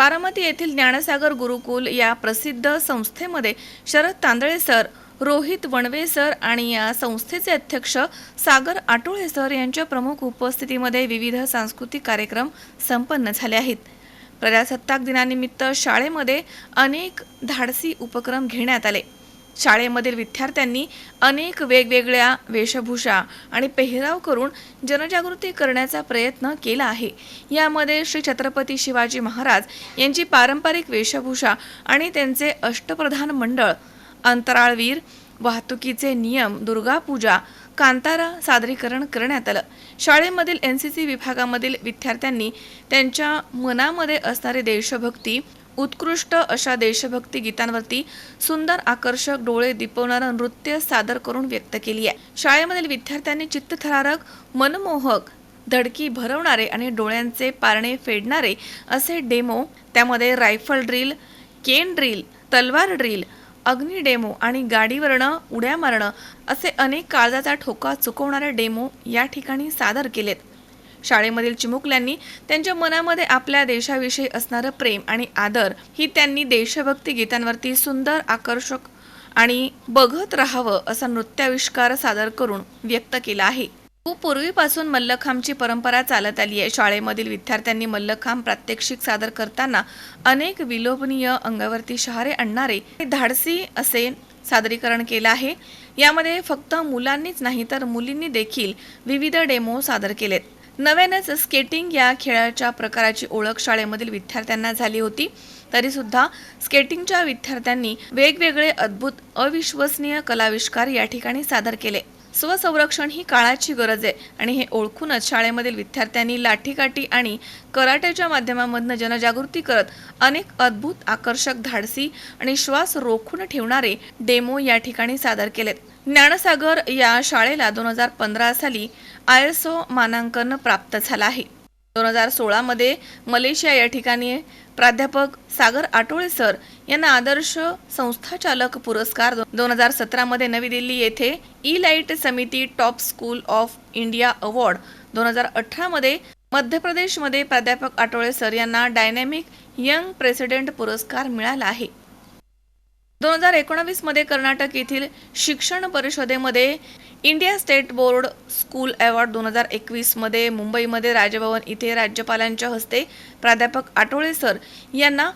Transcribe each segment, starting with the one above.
बारामती येथील ज्ञानसागर गुरुकुल या प्रसिद्ध संस्थेमध्ये शरद तांदळे सर रोहित वणवे सर आणि या संस्थेचे अध्यक्ष सागर आटोळे सर यांच्या प्रमुख उपस्थितीमध्ये विविध सांस्कृतिक कार्यक्रम संपन्न झाले आहेत. प्रजासत्ताक दिनानिमित्त शाळेमध्ये अनेक धाडसी उपक्रम घेण्यात आले. शाळेमधील विद्यार्थ्यांनी अनेक वेगवेगळ्या वेशभूषा आणि पेहराव करून जनजागृती करण्याचा प्रयत्न केला आहे. यामध्ये श्री छत्रपती शिवाजी महाराज यांची पारंपरिक वेशभूषा आणि त्यांचे अष्टप्रधान मंडळ अंतराळवीर वाहतुकीचे नियम दुर्गापूजा कांतारा सादरीकरण करण्यात आलं. शाळेमधील एन सी सी विभागामधील विद्यार्थ्यांनी त्यांच्या मनामध्ये असणारी देशभक्ती उत्कृष्ट अशा देशभक्ती गीतांवरती सुंदर आकर्षक डोळे दिपवणारं नृत्य सादर करून व्यक्त केली आहे. शाळेमधील विद्यार्थ्यांनी चित्तथरारक मनमोहक धडकी भरवणारे आणि डोळ्यांचे पारणे फेडणारे असे डेमो त्यामध्ये रायफल ड्रिल केन ड्रिल तलवार ड्रिल अग्नी डेमो आणि गाडीवरणं उड्या मारणं असे अनेक काळजाचा ठोका चुकवणारे डेमो या ठिकाणी सादर केलेत. शाळेमधील चिमुकल्यांनी त्यांच्या मनामध्ये आपल्या देशाविषयी असणारं प्रेम आणि आदर ही त्यांनी देशभक्ती गीतांवरती सुंदर आकर्षक आणि बघत राहावं असा नृत्याविष्कार सादर करून व्यक्त केला आहे. खूप पूर्वीपासून मल्लखांबची परंपरा चालत आली आहे. शाळेमधील विद्यार्थ्यांनी मल्लखांब प्रात्यक्षिक सादर करताना अनेक विलोभनीय अंगावरती शहारे आणणारे धाडसी असे सादरीकरण केलं आहे. यामध्ये फक्त मुलांनीच नाही तर मुलींनी देखील विविध डेमो सादर केलेत. नव्यानेच स्केटिंग या खेळाच्या प्रकाराची ओळख शाळेमधील विद्यार्थ्यांना झाली होती. तरी सुद्धा स्केटिंगच्या विद्यार्थ्यांनी वेगवेगळे अद्भुत अविश्वसनीय कलाविष्कार या ठिकाणी सादर केले. स्वसंरक्षण ही काळाची गरज आहे. आणि हे ओळखूनच शाळेमधील विद्यार्थ्यांनी लाठीकाठी आणि कराट्याच्या माध्यमामधनं जनजागृती करत अनेक अद्भुत आकर्षक धाडसी आणि श्वास रोखून ठेवणारे डेमो या ठिकाणी सादर केलेत. ज्ञानसागर या शाळेला दोन हजार पंधरा साली आय एस ओ मानांकन प्राप्त झालं आहे. दोन हजार सोळामध्ये मलेशिया या ठिकाणी प्राध्यापक सागर आटोळे सर यांना आदर्श संस्थाचालक पुरस्कार दोन हजार सतरामध्ये नवी दिल्ली येथे ई लाइट समिती top school of India award दोन हजार अठरामध्ये मध्य प्रदेशमध्ये प्राध्यापक आटोळे सर यांना डायनॅमिक यंग प्रेसिडेंट पुरस्कार मिळाला आहे. दोन हजार एकोणावीसमध्ये कर्नाटक येथील शिक्षण परिषदेमध्ये India state board school award दोन हजार एकवीसमध्ये मुंबईमध्ये राजभवन इथे राज्यपालांच्या हस्ते प्राध्यापक आटोळे सर यांना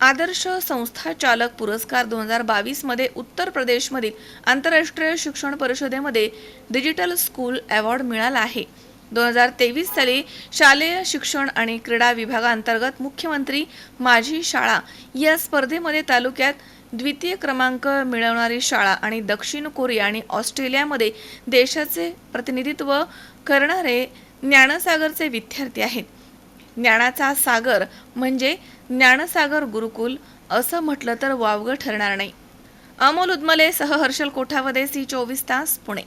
आदर्श संस्था चालक पुरस्कार दोन हजार बावीसमध्ये उत्तर प्रदेशमधील आंतरराष्ट्रीय शिक्षण परिषदेमध्ये डिजिटल स्कूल अवॉर्ड मिळाला आहे. दोन हजार तेवीस साली शालेय शिक्षण आणि क्रीडा विभागांतर्गत मुख्यमंत्री माझी शाळा या स्पर्धेमध्ये तालुक्यात द्वितीय क्रमांक मिळवणारी शाळा आणि दक्षिण कोरिया आणि ऑस्ट्रेलियामध्ये देशाचे प्रतिनिधित्व करणारे ज्ञानसागरचे विद्यार्थी आहेत. ज्ञानाचा सागर म्हणजे ज्ञानसागर गुरुकुल असं म्हटलं तर वावगं ठरणार नाही. अमोल उद्मले सह हर्षल कोठावदे सी चोवीस तास पुणे.